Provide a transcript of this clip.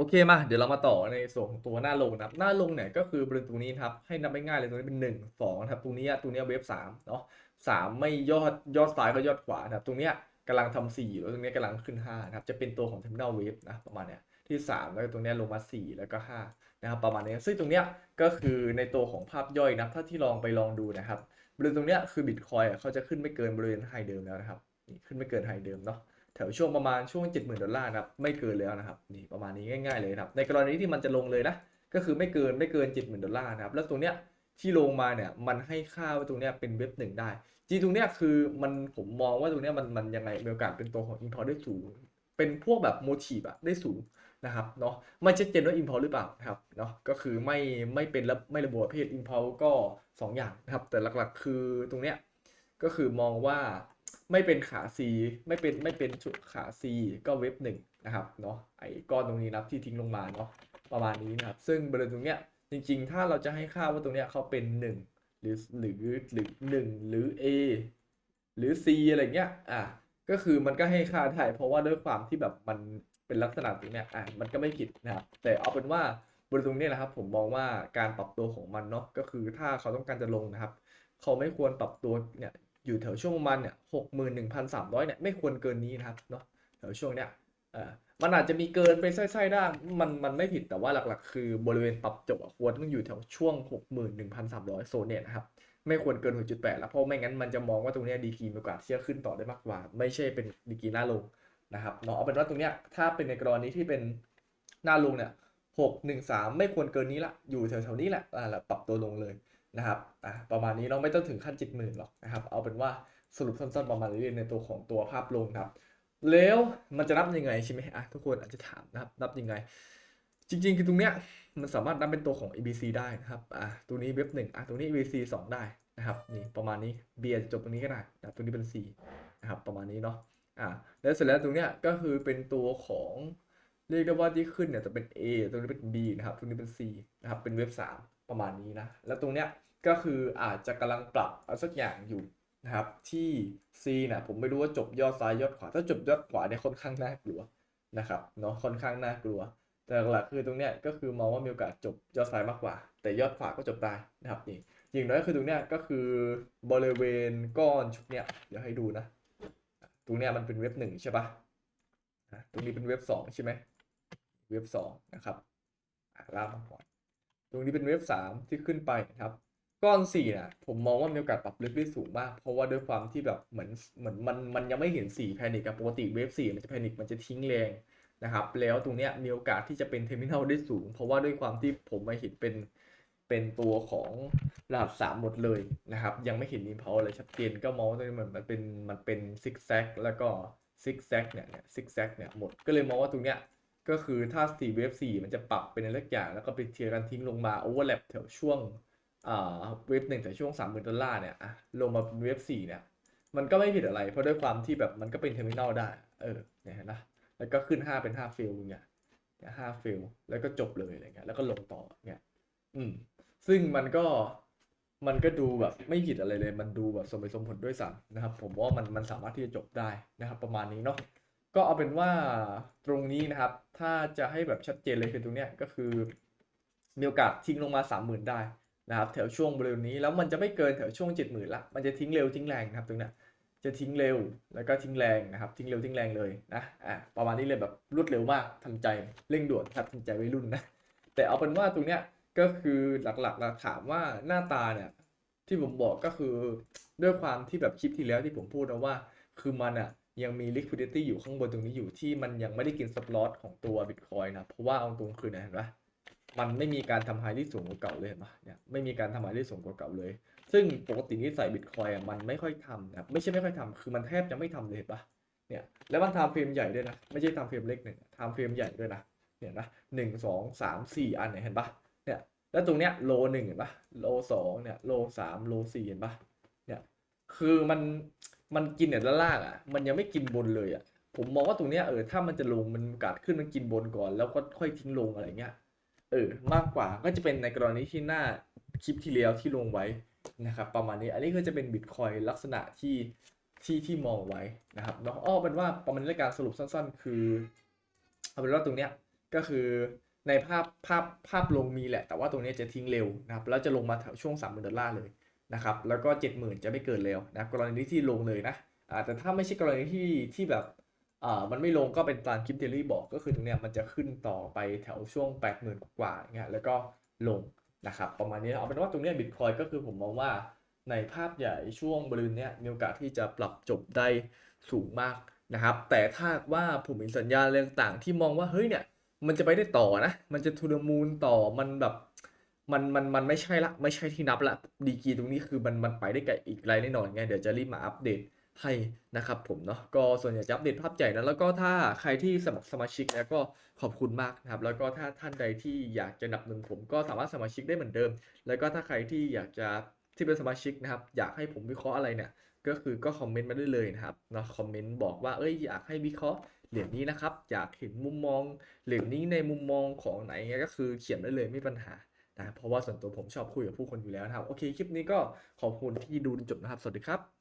โอเคมา เดี๋ยวเรามาต่อในส่วนของตัวหน้าลงนะครับ หน้าลงเนี่ยก็คือบริเวณตรงนี้ครับ ให้นับง่ายๆเลยตรงนี้เป็นหนึ่งสองนะครับตรงนี้ตรงนี้เวฟสามเนาะสามไม่ยอดยอดซ้ายก็ยอดขวานะครับ ตรงเนี้ยกำลังทำสี่แล้วตรงเนี้ยกำลังขึ้นห้านะครับ จะเป็นตัวของ terminal wave นะประมาณเนี้ยที่สามแล้วก็ตรงเนี้ยลงมาสี่แล้วก็ห้านะครับประมาณนี้ซึ่งตรงเนี้ยก็คือในตัวของภาพย่อยนะถ้าที่ลองไปลองดูนะครับบริเวณตรงเนี้ยคือบิตคอยเขาจะขึ้นไม่เกินบริเวณไฮเดิมแล้วนะครับขึ้นไม่เกินไฮเดิมเนาะ ถวช่วงประมาณช่วง70,000ดอลลาร์นะครับไม่เกินแล้วนะครับนี่ประมาณนี้ง่ายๆเลยครับในกรณีที่มันจะลงเลยนะก็คือไม่เกินไม่เกิน70,000ดอลลาร์นะครับแล้วตรงเนี้ยที่ลงมาเนี่ยมันให้ค่าว่าตรงเนี้ยเป็นเว็บหนึ่งได้ จริงตรงเนี้ยคือมันผมมองว่าตรงเนี้ยมันมันยังไงมีโอกาสเป็นตัวของ import ได้สูง เป็นพวกแบบโมทีฟอะได้สูงนะครับเนาะไม่ชัดเจนว่า import หรือเปล่านะครับเนาะก็คือไม่ไม่เป็นไม่ระบุประเภท import ก็สองอย่างนะครับแต่หลักๆ คือตรงเนี้ยก็คือมองว่า ไม่เป็นขา C ไม่เป็นไม่เป็นชุดขา C ก็เว็บหนึ่งนะครับเนาะไอ้ก้อนตรงนี้นะครับที่ทิ้งลงมาเนาะประมาณนี้นะครับ ซึ่งบริเวณตรงเนี้ยจริงๆ ถ้าเราจะให้ค่าว่าตรงเนี้ยเขาเป็น 1 หรือหรือหรือ1หรือ A หรือ C อะไรเงี้ยอะก็คือมันก็ให้ค่าได้เพราะว่าด้วยความที่แบบมันเป็นลักษณะตรงเนี้ยอะมันก็ไม่ผิดนะครับแต่เอาเป็นว่าบริเวณตรงเนี้ยนะครับ ผมมองว่าการปรับตัวของมันเนาะก็คือถ้าเขาต้องการจะลงนะครับ เขาไม่ควรปรับตัวเนี่ย อยู่แถวช่วงประมาณเนี่ยหกหมื่นหนึ่งพันสามร้อยเนี่ยไม่ควรเกินนี้นะครับเนาะแถวช่วงเนี้ยเออมันอาจจะมีเกินไปไส้ๆได้มันมันไม่ผิดแต่ว่าหลักๆ คือบริเวณปรับจบควรต้องอยู่แถวช่วงหกหมื่นหนึ่งพันสามร้อยโซนเนี่ยนะครับไม่ควรเกินหกจุดแปดแล้วเพราะไม่งั้นมันจะมองว่าตรงเนี้ยดีกรีมีโอกาสที่จะขึ้นต่อได้มากกว่า ไม่ใช่เป็นดีกรีหน้าลงนะครับเนาะเอาเป็นว่าตรงเนี้ยถ้าเป็นในกรณีที่เป็นหน้าลงเนี่ยหกหนึ่งสามไม่ควรเกินนี้ละอยู่แถวๆนี้แหละอ่าแล้วปรับตัวลงเลย นะครับอะประมาณนี้เราไม่ต้องถึงขั้นจิตหมื่นหรอกนะครับ เอาเป็นว่าสรุปสั้นๆประมาณนี้ในตัวของตัวภาพลงครับ แล้วมันจะนับยังไงใช่ไหมอะทุกคนอาจจะถามนะครับนับยังไง จริง ๆ คือตรงเนี้ยมันสามารถนับเป็นตัวของ ABC ได้นะครับอะตรงนี้เว็บหนึ่งอะตรงนี้ ABC สองได้นะครับนี่ประมาณนี้ B อาจจะจบตรงนี้ก็ได้นะครับตรงนี้เป็น C นะครับประมาณนี้เนาะอะแล้วเสร็จแล้วตรงเนี้ยก็คือเป็นตัวของเรียกได้ว่าที่ขึ้นเนี่ยจะเป็น A ตรงนี้เป็น B นะครับตรงนี้เป็น C นะครับเป็นเว็บสาม ประมาณนี้นะ แล้วตรงเนี้ยก็คืออาจจะกำลังปรับเอาสักอย่างอยู่นะครับ ที่ C นะผมไม่รู้ว่าจบยอดซ้ายยอดขวา ถ้าจบยอดขวาเนี่ยค่อนข้างน่ากลัวนะครับเนาะค่อนข้างน่ากลัว แต่หลักคือตรงเนี้ยก็คือมองว่ามีโอกาสจบยอดซ้ายมากกว่า แต่ยอดขวาก็จบได้นะครับนี่อย่างน้อยคือตรงเนี้ยก็คือบริเวณก้อนชุดเนี้ยเดี๋ยวให้ดูนะ ตรงเนี้ยมันเป็นเว็บหนึ่งใช่ปะ่ะตรงนี้เป็นเว็บสองใช่ไหมเว็บสองนะครับลากมาก่อน ตรงนี้เป็นเว็บสามที่ขึ้นไปนะครับ ก้อนสี่นะผมมองว่ามีโอกาสปรับลึกได้สูงมาก เพราะว่าด้วยความที่แบบเหมือนเหมือนมันมันยังไม่เห็นสีแพนิกปกติเวฟสี่มันจะแพนิกมันจะทิ้งแรงนะครับ แล้วตรงเนี้ยมีโอกาสที่จะเป็นเทอร์มิน l ลได้สูง เพราะว่าด้วยความที่ผมมาเห็นเป็นเป็นตัวของรหัสสามหมดเลยนะครับ ยังไม่เห็นอินพาวอะไรชัดเจนก็มองว่าตรงนี้มือนมันเป็นมันเป็นซิกแซกแล้วก็ซิกแซกเนี่ยซิกแซกเนี่ยหมดก็เลยมองว่าตรงเนี้ย ก็คือถ้า4เวฟ4มันจะปรับเป็นอะไรสักอย่าง แล้วก็ไปเทียร์กันทิ้งลงมาโอเวอร์แลปแถวช่วงอ่าเวฟหนึ่งแถวช่วง3 0,000ดอลลาร์เนี่ยอะลงมาเป็นเวฟ4เนี่ย มันก็ไม่ผิดอะไร เพราะด้วยความที่แบบมันก็เป็นเทอร์มินอลได้ เออเนี่ยนะแล้วก็ขึ้น5เป็น5ฟิลเนี่ยเนี่ย5ฟิลแล้วก็จบเลยอะไรเงี้ยแล้วก็ลงต่อเนี่ยอืม ซึ่งมันก็มันก็ดูแบบไม่ผิดอะไรเลย มันดูแบบสมเหตุสมผลด้วยซ้ำนะครับ ผมว่ามันมันสามารถที่จะจบได้นะครับ ประมาณนี้เนาะ ก็เอาเป็นว่าตรงนี้นะครับ ถ้าจะให้แบบชัดเจนเลยคือตรงเนี้ยก็คือมีโอกาสทิ้งลงมาสามหมื่นได้นะครับ แถวช่วงบริเวณนี้แล้วมันจะไม่เกินแถวช่วงเจ็ดหมื่นละมันจะทิ้งเร็วทิ้งแรงนะครับตรงเนี้ยจะทิ้งเร็วแล้วก็ทิ้งแรงนะครับทิ้งเร็วทิ้งแรงเลยนะอะประมาณนี้เลยแบบรวดเร็วมากทันใจเร่งด่วนครับทันใจวัยรุ่นนะแต่เอาเป็นว่าตรงเนี้ยก็คือหลักๆเราถามว่าหน้าตาเนี่ยที่ผมบอกก็คือด้วยความที่แบบคลิปที่แล้วที่ผมพูดนะว่า คือมันอะ ยังมี liquidity อยู่ข้างบนตรงนี้อยู่ที่มันยังไม่ได้กินสปอตของตัว Bitcoin นะ เพราะว่าเอาตรงคือนะเห็นปะมันไม่มีการทำไฮที่สูงกว่าเก่าเลยเห็นปะเนี่ยไม่มีการทำไฮที่สูงกว่าเก่าเลย ซึ่งปกตินิสัย Bitcoin อะมันไม่ค่อยทำนะไม่ใช่ไม่ค่อยทำคือมันแทบจะไม่ทำเลยเห็นปะเนี่ยแล้วมันทำเฟรมใหญ่ด้วยนะ ไม่ใช่ทำเฟรมเล็กหนึ่งทำเฟรมใหญ่ด้วยนะเนี่ยนะหนึ่งสองสามสี่อันเนี่ยเห็นปะเนี่ยแล้วตรงเนี้ยโลหนึ่งเห็นปะโลสองเนี่ยโลสามโลสี่เห็นปะเนี่ยคือมัน มันกินเนี่ยด้านล่างอะ มันยังไม่กินบนเลยอะ ผมมองว่าตรงเนี้ยเออถ้ามันจะลงมันกาสขึ้นมันกินบนก่อน แล้วก็ค่อยทิ้งลงอะไรเงี้ย เออ มากกว่าก็จะเป็นในกรณีที่หน้าคลิปที่แล้วที่ลงไว้นะครับ ประมาณนี้ อันนี้ก็จะเป็นบิตคอยลักษณะที่ที่ที่มองไว้นะครับเนาะอ้อเป็นว่าประมาณรายการสรุปสั้น ๆ คือเอาเป็นว่าตรงเนี้ยก็คือในภาพภาพภาพลงมีแหละ แต่ว่าตรงนี้จะทิ้งเร็วนะครับ แล้วจะลงมาแถวช่วง30,000ดอลลาร์เลย นะครับแล้วก็ 70,000 จะไม่เกินแล้วนะกรณีที่ลงเลยนะแต่ถ้าไม่ใช่กรณีที่ที่แบบอ่ามันไม่ลงก็เป็นตามคลิปเดลี่บอกก็คือตรงเนี้ยมันจะขึ้นต่อไปแถวช่วง 80,000 กว่าอย่างเงี้ยแล้วก็ลงนะครับประมาณนี้เอาเป็นว่าตรงเนี้ยบิตคอยก็คือผมมองว่าในภาพใหญ่ช่วงบริเวณเนี้ยมีโอกาสที่จะปรับจบได้สูงมากนะครับแต่ถ้าว่าผมเห็นสัญญาณอะไรต่างๆที่มองว่าเฮ้ยเนี่ยมันจะไปได้ต่อนะ มันจะทูเดมูนต่อมันแบบ มันมันมันไม่ใช่ละไม่ใช่ที่นับละดีกีตรงนี้คือมันมันไปได้ไกลอีกไรแน่นอนไงเดี๋ยวจะรีบมาอัปเดตให้นะครับผมเนาะก็ส่วนใหญ่จะอัปเดตภาพใหญ่นะแล้วก็ถ้าใครที่สมัครสมาชิกแล้วก็ขอบคุณมากนะครับ แล้วก็ถ้าท่านใดที่อยากจะนับหนุนผมก็สามารถสมาชิกได้เหมือนเดิม แล้วก็ถ้าใครที่อยากจะที่เป็นสมาชิกนะครับ อยากให้ผมวิเคราะห์อะไรเนี่ยก็คือก็คอมเมนต์มาได้เลยนะครับเนาะคอมเมนต์บอกว่าเอ้ยอยากให้วิเคราะห์เหรียญนี้นะครับ อยากเห็นมุมมองเหรียญนี้ในมุมมองของไหนเงี้ยก็คือเขียนได้เลยไม่ปัญหา นะเพราะว่าส่วนตัวผมชอบคุยกับผู้คนอยู่แล้วนะครับ โอเค คลิปนี้ก็ขอบคุณที่ดูจนจบนะครับ สวัสดีครับ